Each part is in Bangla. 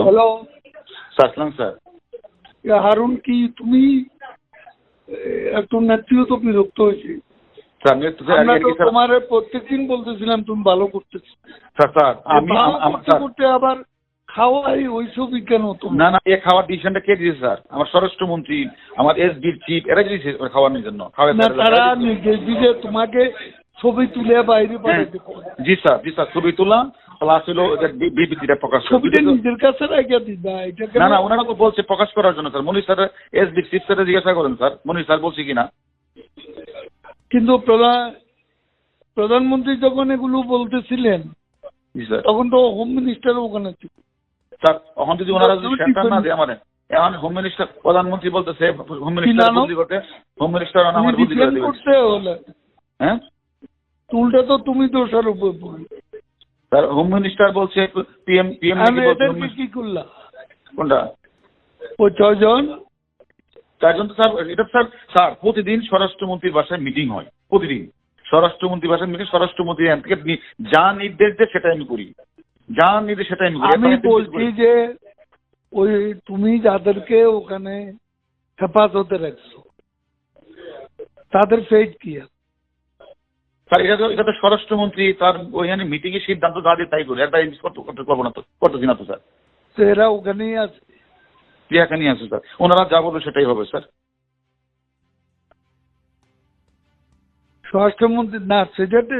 হ্যালো স্যার আসসালাম স্যার। হারুন কি তুমি নেত্রীও তো বিরক্ত হয়েছে। আমরা তো তোমার প্রত্যেকদিন বলতেছিলাম তুমি ভালো করতেছো। করতে আবার খাওয়াই ওইসবই কেন তুমি না না এ খাওয়ার ডিসিশনটা কে দিয়েছে স্যার? আমার স্বরাষ্ট্রমন্ত্রী আমার এসবির চিফ এরা দিয়েছে খাওয়ানোর জন্য? না তারা। তোমাকে ছবি তুলে বাইরে হ্যাঁ, পাঠাতে। জি স্যার জি স্যার ছবি তোলা প্লাস হলো বি- বিবৃতিটা প্রকাশ। ছবিটা নিজের কাছে দিবা এটা না না ওনারা তো বলছে প্রকাশ করার জন্য sir. Monir sir SB chief sir জিজ্ঞাসা করেন স্যার। মনির স্যার বলছে কিনা? কিন্তু প্রধান প্রধানমন্ত্রী যখন এগুলো বলতেছিলেন স্যার। তখন তো হোম মিনিস্টার ওখানে ছিল। স্যার এখন যদি ওনারা যদি সেন্টার না দেয় আমার এখন হোম মিনিস্টার প্রধানমন্ত্রী বলতেছে হোম মিনিস্টার নাম? করতে হোম মিনিস্টার আমার বদলি করে হ্যাঁ? উল্টা তো তুমি দোষারোপ স্যার হোম মিনিস্টার বলছে পিএম পিএম আমি এদেরকে কি করলাম? কোনটা? ওই ছজন তার জন্য স্যার এটা স্যার স্যার প্রতিদিন স্বরাষ্ট্রমন্ত্রীর বাসায় মিটিং হয় প্রতিদিন। স্বরাষ্ট্রমন্ত্রীর বাসায় মিটিং স্বরাষ্ট্রমন্ত্রী এখান থেকে যা নির্দেশ দেয় সেটা আমি করি। যা নির্দেশ সেটা আমি করি। আমি বলছি যে ওই তুমি যাদেরকে ওখানে হেফাজতে রাখছো তাদের ফেট কি আছে? স্যার এটা তো এটা তো স্বরাষ্ট্রমন্ত্রী তার ওইখানে মিটিং সিদ্ধান্ত যা দিয়ে তাই করি। করতে পারব না তো তো স্যার? তো এরা ওখানেই আছে। নিয়ে আসে স্যার। ওনারা যা বলবে সেটাই হবে স্যার। স্বরাষ্ট্রমন্ত্রী না সেটাতে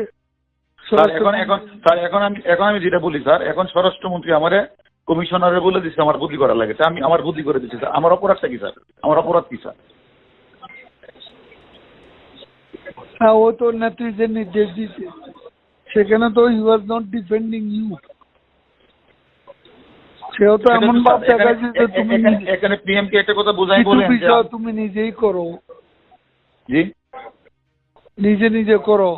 এখন এখন স্যার এখন আমি এখন আমি যেটা বলি স্যার এখন স্বরাষ্ট্রমন্ত্রী আমারে কমিশনারে বলে দিচ্ছে আমার বদলি করা লাগে। আমি আমার বদলি করে দিচ্ছি স্যার। আমার অপরাধটা কি স্যার? আমার অপরাধ কি স্যার? হ্যাঁ ও তো নেত্রী যে নির্দেশ দিচ্ছে সেখানে তো you are not defending you সেও তো এমন ভাব দেখাচ্ছে যে তুমি এখানে- পিএম কে একটা কথা বোঝাই বলেন বিষয় তুমি নিজেই করো। জি? নিজে নিজে করো।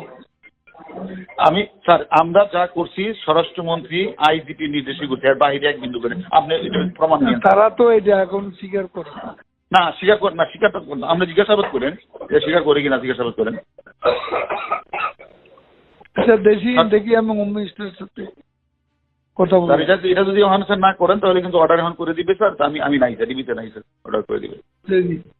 আমি স্যার আমরা যা করছি স্বরাষ্ট্রমন্ত্রী আইজিপি নির্দেশই করছে এর বাইরে এক বিন্দু করে। আপনি এটা প্রমাণ নিয়ে তারা তো এটা এখন স্বীকার করে। না। না স্বীকার করেন না স্বীকার করেন না। আপনি জিজ্ঞাসাবাদ করেন। স্বীকার করে কিনা জিজ্ঞাসাবাদ করেন। আচ্ছা দেখি দেখি আমি হোম মিনিস্টারের সাথে কথা স্যার বলি এটা এটা যদি ওখানে স্যার না করেন তাহলে কিন্তু অর্ডার এখন করে দিবে স্যার। আমি আমি নাই স্যার। ডিবিতে নাই স্যার। অর্ডার করে দিবে।